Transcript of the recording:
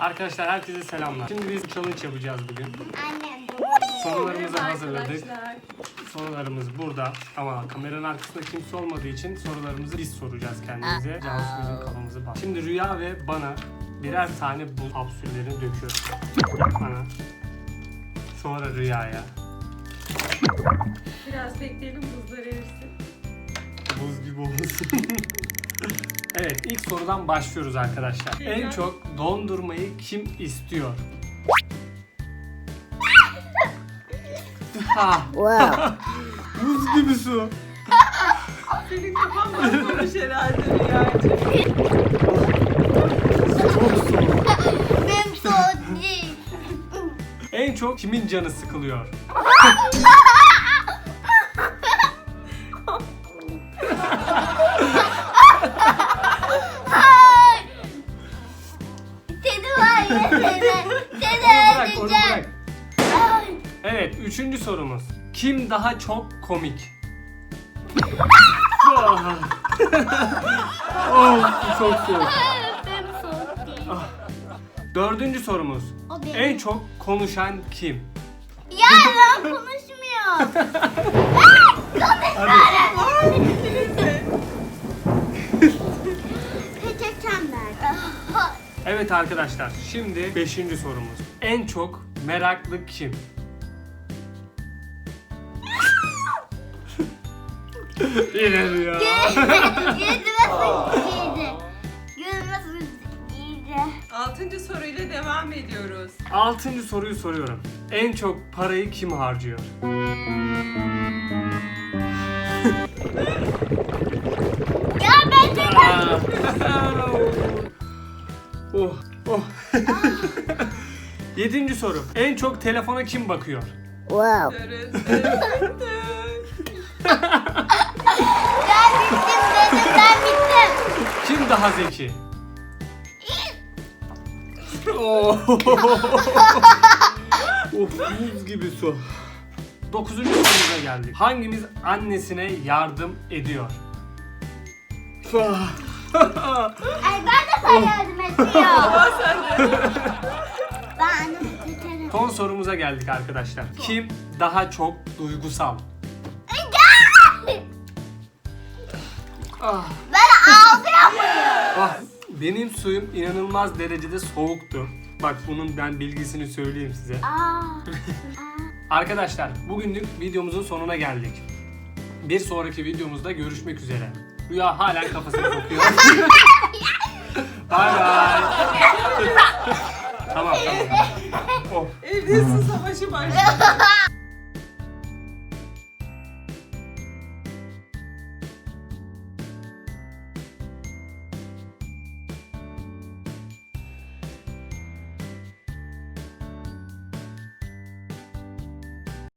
Arkadaşlar herkese selamlar. Şimdi biz challenge yapacağız bugün. Annem. Sorularımızı hazırladık. arkadaşlar. Sorularımız burada ama kameranın arkasında kimse olmadığı için sorularımızı biz soracağız kendimize. Cansu bizim kafamızı bak. Şimdi Rüya ve bana birer tane buz kapsüllerini döküyor. Bana. Sonra Rüya'ya. Biraz bekleyelim buzlar erisin. Buz gibi olmasın. evet ilk sorudan başlıyoruz arkadaşlar. En çok dondurmayı kim istiyor? ha, Wow. buz gibi su. Senin kafan bozulmuş herhalde Rüyacığım. Çok soğuk. Benim soğuk değil. En çok kimin canı sıkılıyor? onu bırak. Evet üçüncü sorumuz. Kim daha çok komik? Ah. oh, çok soğuk. Benim soğuk değil. Dördüncü sorumuz. O benim. En çok konuşan kim? Ya ben konuşmuyorum. Evet arkadaşlar şimdi beşinci sorumuz. En çok meraklı kim? Yine ya. Altıncı soruyla devam ediyoruz. Altıncı soruyu soruyorum. En çok parayı kim harcıyor? Oh, oh. Yedinci soru. En çok telefona kim bakıyor? Wow. Ben bittim dedim ben bittim. Kim daha zeki? Oh. of buz gibi su. Dokuzuncu sorumuza geldik. Hangimiz annesine yardım ediyor? Ay ben de sana yardım ediyorum. Ben tutarım. Son sorumuza geldik arkadaşlar. Kim daha çok duygusal? Ah, Ben ağlıyorum. ah, benim suyum inanılmaz derecede soğuktu. Bak bunun ben bilgisini söyleyeyim size. Aa. Arkadaşlar bugünlük videomuzun sonuna geldik. Bir sonraki videomuzda görüşmek üzere. Rüya halen kafasını sokuyor. Bay bay. tamam tamam. Oh. Evde su savaşı başladı.